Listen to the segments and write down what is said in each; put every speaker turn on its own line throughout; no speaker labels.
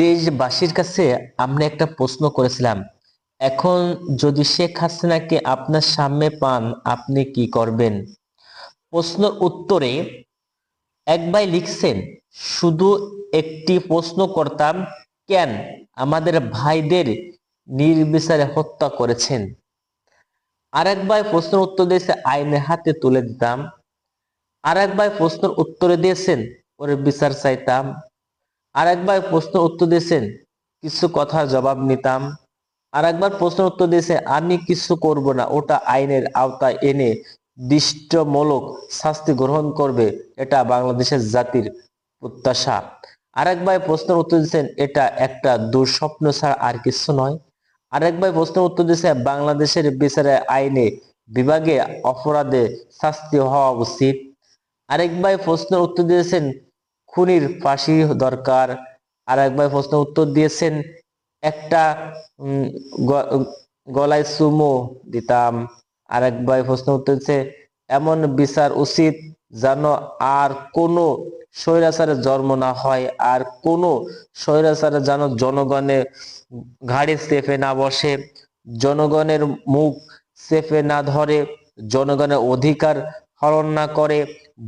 দেশবাসীর কাছে আমরা একটা প্রশ্ন করেছিলাম, এখন যদি শেখ হাসিনাকে আপনার সামনে পান, আপনি কি করবেন? প্রশ্ন উত্তরে এক ভাই লিখছেন, শুধু একটি প্রশ্ন করতাম, কেন আমাদের ভাইদের নির্বিচারে হত্যা করেছেন? আরেক ভাই প্রশ্নের উত্তর দিয়েছে আইনে হাতে তুলে দিতাম। আরেক ভাই প্রশ্নের উত্তরে দিয়েছেন, ওর বিচার চাইতাম। আরেক একবার প্রশ্ন উত্তর দিয়েছেন, কিছু কথার জবাব নিতাম। আর একবার প্রশ্ন উত্তর দিয়েছে, আমি কিছু করব না। ওটা আইনের আওতায় এনে দৃষ্টমূলক শাস্তি গ্রহণ করবে, এটা বাংলাদেশের জাতির প্রত্যাশা। আরেক ভাই প্রশ্নের উত্তর দিয়েছেন, এটা একটা দুঃস্বপ্ন ছাড়া আর কিছু নয়। আরেক ভাই প্রশ্নের উত্তর দিয়েছে, বাংলাদেশের বিচারে আইনে বিভাগে অপরাধে শাস্তি হওয়া উচিত। আরেক ভাই প্রশ্নের উত্তর দিয়েছেন খুনির ফাঁসি দরকার। আর এক ভাই প্রশ্ন উত্তর দিয়েছেন, একটা গলায় সুমো দিতাম। আর এক ভাই প্রশ্ন উত্তর দিচ্ছে এমন বিচার উচিত যেন আর কোনো স্বৈরাচারের জন্ম না হয়, আর কোনো স্বৈরাচারে যেন জনগণে ঘাড়ে চেপে না বসে, জনগণের মুখ চেপে না ধরে, জনগণের অধিকার হরণ না করে,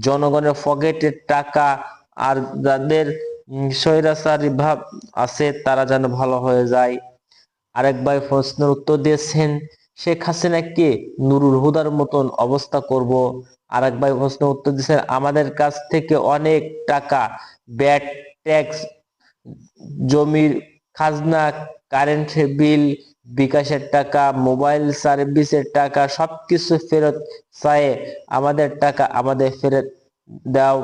জনগণের পকেটের টাকা আর যাদের উম, স্বৈরাচারী ভাব আছে তারা যেন ভালো হয়ে যায়। আরেক ভাই প্রশ্নের উত্তর দিয়েছেন শেখ হাসিনাকে নুরুল হুদার মতন অবস্থা করব? আরেক ভাই প্রশ্ন উত্তর দিয়েছেন আমাদের কাছ থেকে অনেক টাকা ব্যাট ট্যাক্স জমির খাজনা কারেন্ট বিল বিকাশের টাকা মোবাইল সার্ভিসের টাকা সবকিছু ফেরত চায় আমাদের টাকা আমাদের ফেরত দাও।